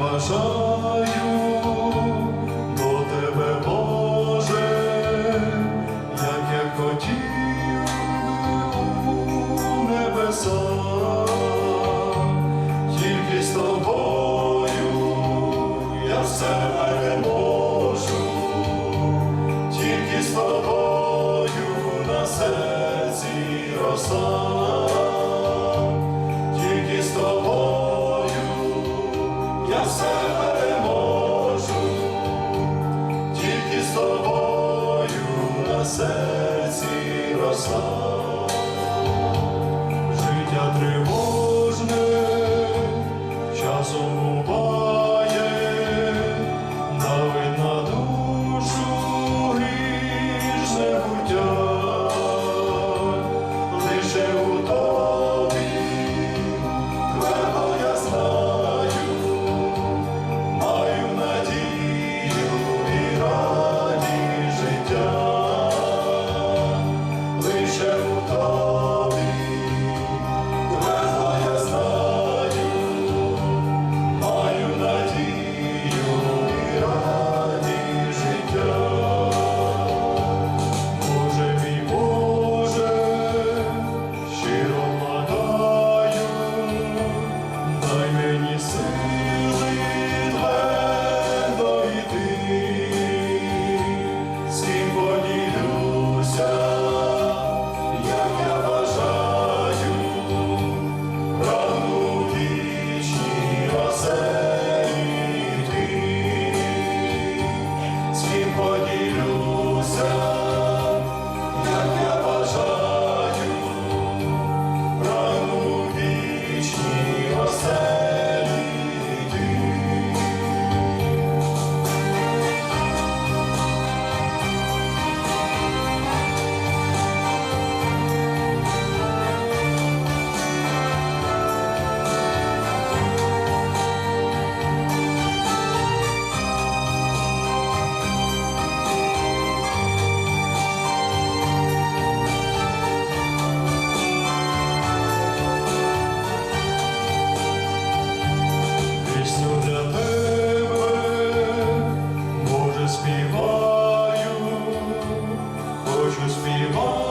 бажаю до тебе, Боже, як я хотів у небеса, тільки з тобою я все переможу, тільки з тобою на серці роса. я все переможу, тільки з тобою на серці роса, життя тривога. хочу співати.